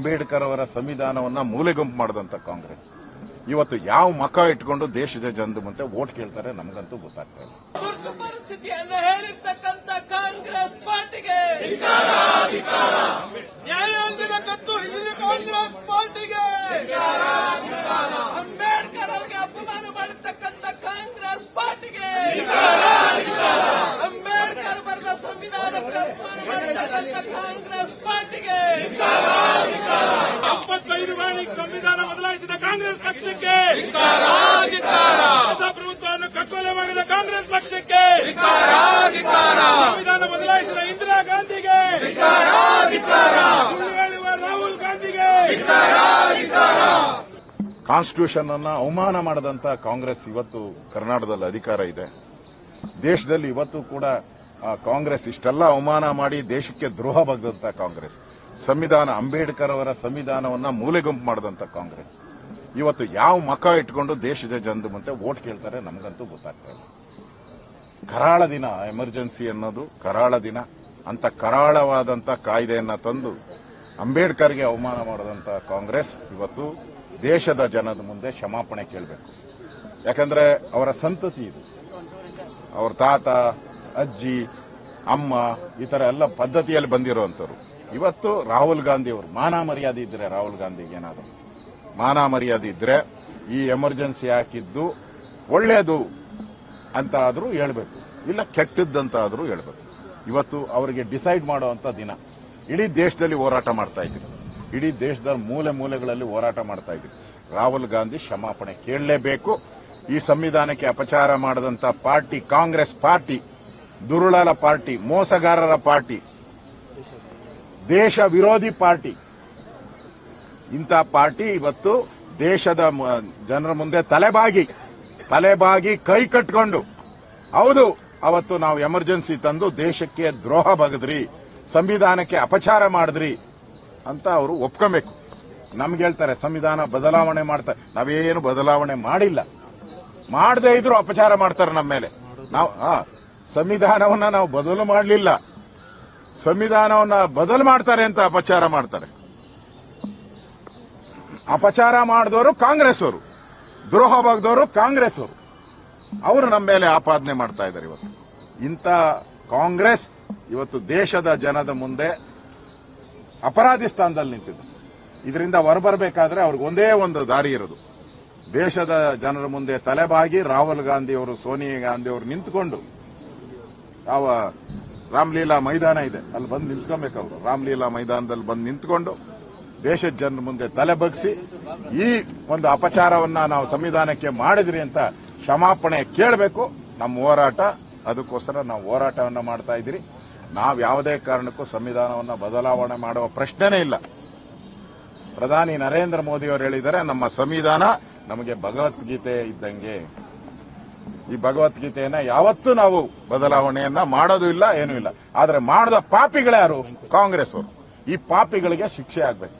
ಅಂಬೇಡ್ಕರ್ ಅವರ ಸಂವಿಧಾನವನ್ನ ಮೂಲೆಗುಂಪು ಮಾಡಿದಂತ ಕಾಂಗ್ರೆಸ್. ಇವತ್ತು ಯಾವ ಮಕ ಇಟ್ಕೊಂಡು ದೇಶದ ಜನದ ಮುಂದೆ ವೋಟ್ ಕೇಳ್ತಾರೆ ನಮಗಂತೂ ಗೊತ್ತಾಗ್ತಾ ಇಲ್ಲ. ತುರ್ತು ಪರಿಸ್ಥಿತಿಯನ್ನು ಹೇಳಿರ್ತಕ್ಕಂಥ ಕಾಂಗ್ರೆಸ್ ಪಾರ್ಟಿಗೆ ನ್ಯಾಯಾಂಗದ ಕತ್ತು ಇಲ್ಲಿ ಕಾಂಗ್ರೆಸ್ ಪಾರ್ಟಿಗೆ ಅಂಬೇಡ್ಕರ್ ಅವರಿಗೆ ಅಪಮಾನ ಮಾಡಿರ್ತಕ್ಕಂಥ ಕಾಂಗ್ರೆಸ್ ಪಾರ್ಟಿಗೆ ಅಂಬೇಡ್ಕರ್ ಬರೆದ ಸಂವಿಧಾನಕ್ಕೆ ಅಪಮಾನ ಮಾಡಿರ್ತಕ್ಕಂಥ ಕಾಂಗ್ರೆಸ್ ಪಾರ್ಟಿಗೆ ಎಪ್ಪತ್ತೈದು ಬಾರಿ ಸಂವಿಧಾನ ಬದಲಾಯಿಸಿದ ಕಾಂಗ್ರೆಸ್ ಪಕ್ಷಕ್ಕೆ ಪ್ರಜಾಪ್ರಭುತ್ವವನ್ನು ಕಗ್ಗೊಲೆ ಮಾಡಿದ ಕಾಂಗ್ರೆಸ್ ಪಕ್ಷಕ್ಕೆ. ಸಂವಿಧಾನ ಬದಲಾಯಿಸಿದ ಇಂದಿರಾ ಗಾಂಧಿಗೆ. ರಾಹುಲ್ ಗಾಂಧಿಗೆ. ಕಾನ್ಸ್ಟಿಟ್ಯೂಷನ್ ಅನ್ನ ಅವಮಾನ ಮಾಡದಂತ ಕಾಂಗ್ರೆಸ್ ಇವತ್ತು ಕರ್ನಾಟಕದಲ್ಲಿ ಅಧಿಕಾರ ಇದೆ. ದೇಶದಲ್ಲಿ ಇವತ್ತು ಕೂಡ ಕಾಂಗ್ರೆಸ್ ಇಷ್ಟೆಲ್ಲ ಅವಮಾನ ಮಾಡಿ ದೇಶಕ್ಕೆ ದ್ರೋಹ ಬಗ್ದಂತ ಕಾಂಗ್ರೆಸ್, ಸಂವಿಧಾನ, ಅಂಬೇಡ್ಕರ್ ಅವರ ಸಂವಿಧಾನವನ್ನ ಮೂಲೆಗುಂಪು ಮಾಡಿದಂತ ಕಾಂಗ್ರೆಸ್. ಇವತ್ತು ಯಾವ ಮಕ ಇಟ್ಕೊಂಡು ದೇಶದ ಜನದ ಮುಂದೆ ವೋಟ್ ಕೇಳ್ತಾರೆ ನಮಗಂತೂ ಗೊತ್ತಾಗ್ತಾ ಇಲ್ಲ. ಕರಾಳ ದಿನ, ಎಮರ್ಜೆನ್ಸಿ ಅನ್ನೋದು ಕರಾಳ ದಿನ. ಅಂತ ಕರಾಳವಾದಂತ ಕಾಯ್ದೆಯನ್ನ ತಂದು ಅಂಬೇಡ್ಕರ್ಗೆ ಅವಮಾನ ಮಾಡಿದಂತ ಕಾಂಗ್ರೆಸ್ ಇವತ್ತು ದೇಶದ ಜನದ ಮುಂದೆ ಕ್ಷಮಾಪಣೆ ಕೇಳಬೇಕು. ಯಾಕಂದ್ರೆ ಅವರ ಸಂತತಿ ಇದು. ಅವ್ರ ತಾತ ಅಜ್ಜಿ, ಅಮ್ಮ, ಈ ತರ ಎಲ್ಲ ಪದ್ಧತಿಯಲ್ಲಿ ಬಂದಿರುವಂತವ್ರು ಇವತ್ತು ರಾಹುಲ್ ಗಾಂಧಿ ಅವರು, ಮಾನ ಮರ್ಯಾದೆ ಇದ್ರೆ ರಾಹುಲ್ ಗಾಂಧಿಗೆ ಏನಾದ್ರು? ಮಾನ ಮರ್ಯಾದೆ ಇದ್ರೆ ಈ ಎಮರ್ಜೆನ್ಸಿ ಹಾಕಿದ್ದು ಒಳ್ಳೇದು ಅಂತ ಆದ್ರೂ ಹೇಳ್ಬೇಕು. ಇಲ್ಲ ಕೆಟ್ಟದ್ದಂತ ಆದ್ರೂ ಹೇಳ್ಬೇಕು. ಇವತ್ತು ಅವರಿಗೆ ಡಿಸೈಡ್ ಮಾಡುವಂತ ದಿನ. ಇಡೀ ದೇಶದಲ್ಲಿ ಹೋರಾಟ ಮಾಡ್ತಾ ಇದ್ರು ಇಡೀ ದೇಶದ ಮೂಲೆ ಮೂಲೆಗಳಲ್ಲಿ ಹೋರಾಟ ಮಾಡ್ತಾ ಇದ್ರು ರಾಹುಲ್ ಗಾಂಧಿ ಕ್ಷಮಾಪಣೆ ಕೇಳಲೇಬೇಕು. ಈ ಸಂವಿಧಾನಕ್ಕೆ ಅಪಚಾರ ಮಾಡದಂತ ಪಾರ್ಟಿ, ಕಾಂಗ್ರೆಸ್ ಪಾರ್ಟಿ ದುರುಳರ ಪಾರ್ಟಿ, ಮೋಸಗಾರರ ಪಾರ್ಟಿ ದೇಶ ವಿರೋಧಿ ಪಾರ್ಟಿ. ಇಂಥ ಪಾರ್ಟಿ ಇವತ್ತು ದೇಶದ ಜನರ ಮುಂದೆ ತಲೆಬಾಗಿ ತಲೆಬಾಗಿ ಕೈ ಕಟ್ಕೊಂಡು, ಹೌದು, ಅವತ್ತು ನಾವು ಎಮರ್ಜೆನ್ಸಿ ತಂದು ದೇಶಕ್ಕೆ ದ್ರೋಹ ಬಗದ್ರಿ, ಸಂವಿಧಾನಕ್ಕೆ ಅಪಚಾರ ಮಾಡಿದ್ರಿ ಅಂತ ಅವರು ಒಪ್ಕೊಬೇಕು. ನಮ್ಗೆ ಹೇಳ್ತಾರೆ, ಸಂವಿಧಾನ ಬದಲಾವಣೆ ಮಾಡ್ತಾರೆ ನಾವೇನು ಬದಲಾವಣೆ ಮಾಡಿಲ್ಲ. ಮಾಡದೇ ಇದ್ರು ಅಪಚಾರ ಮಾಡ್ತಾರೆ ನಮ್ಮ ಮೇಲೆ. ನಾವು ಸಂವಿಧಾನವನ್ನ ನಾವು ಬದಲು ಮಾಡಲಿಲ್ಲ. ಸಂವಿಧಾನವನ್ನ ಬದಲು ಮಾಡ್ತಾರೆ ಅಂತ ಅಪಚಾರ ಮಾಡ್ತಾರೆ. ಅಪಚಾರ ಮಾಡಿದವರು ಕಾಂಗ್ರೆಸ್ ಅವರು ದ್ರೋಹ ಬಗ್ದವರು ಕಾಂಗ್ರೆಸ್ ಅವರು ಅವರು ನಮ್ಮ ಮೇಲೆ ಆಪಾದನೆ ಮಾಡ್ತಾ ಇದ್ದಾರೆ ಇವತ್ತು. ಇಂಥ ಕಾಂಗ್ರೆಸ್ ಇವತ್ತು ದೇಶದ ಜನದ ಮುಂದೆ ಅಪರಾಧಿ ಸ್ಥಾನದಲ್ಲಿ ನಿಂತಿದೆ. ಇದರಿಂದ ಹೊರಬರಬೇಕಾದ್ರೆ ಅವ್ರಿಗೆ ಒಂದೇ ಒಂದು ದಾರಿ ಇರೋದು. ದೇಶದ ಜನರ ಮುಂದೆ ತಲೆಬಾಗಿ ರಾಹುಲ್ ಗಾಂಧಿ ಅವರು, ಸೋನಿಯಾ ಗಾಂಧಿ ಅವರು ನಿಂತ್ಕೊಂಡು ಯಾವ ರಾಮ್ಲೀಲಾ ಮೈದಾನ ಇದೆ, ಅಲ್ಲಿ ಬಂದು ನಿಂತ್ಕೊಬೇಕು ಅವರು. ರಾಮ್ಲೀಲಾ ಮೈದಾನದಲ್ಲಿ ಬಂದು ನಿಂತ್ಕೊಂಡು ದೇಶದ ಜನರ ಮುಂದೆ ತಲೆ ಬಗ್ಸಿ, ಈ ಒಂದು ಅಪಚಾರವನ್ನ ನಾವು ಸಂವಿಧಾನಕ್ಕೆ ಮಾಡಿದ್ರಿ ಅಂತ ಕ್ಷಮಾಪಣೆ ಕೇಳಬೇಕು. ನಮ್ಮ ಹೋರಾಟ, ಅದಕ್ಕೋಸ್ಕರ ನಾವು ಹೋರಾಟವನ್ನ ಮಾಡ್ತಾ ಇದ್ದೀರಿ. ನಾವು ಯಾವುದೇ ಕಾರಣಕ್ಕೂ ಸಂವಿಧಾನವನ್ನ ಬದಲಾವಣೆ ಮಾಡುವ ಪ್ರಶ್ನೆನೇ ಇಲ್ಲ. ಪ್ರಧಾನಿ ನರೇಂದ್ರ ಮೋದಿ ಅವರು ಹೇಳಿದರೆ ನಮ್ಮ ಸಂವಿಧಾನ ನಮಗೆ ಭಗವದ್ಗೀತೆ ಇದ್ದಂಗೆ ಈ ಭಗವದ್ಗೀತೆಯನ್ನ ಯಾವತ್ತೂ ನಾವು ಬದಲಾವಣೆಯನ್ನ ಮಾಡೋದು ಇಲ್ಲ, ಏನೂ ಇಲ್ಲ. ಆದ್ರೆ ಮಾಡಿದ ಪಾಪಿಗಳ್ಯಾರು ಕಾಂಗ್ರೆಸ್ ಅವರು ಈ ಪಾಪಿಗಳಿಗೆ ಶಿಕ್ಷೆ ಆಗ್ಬೇಕು.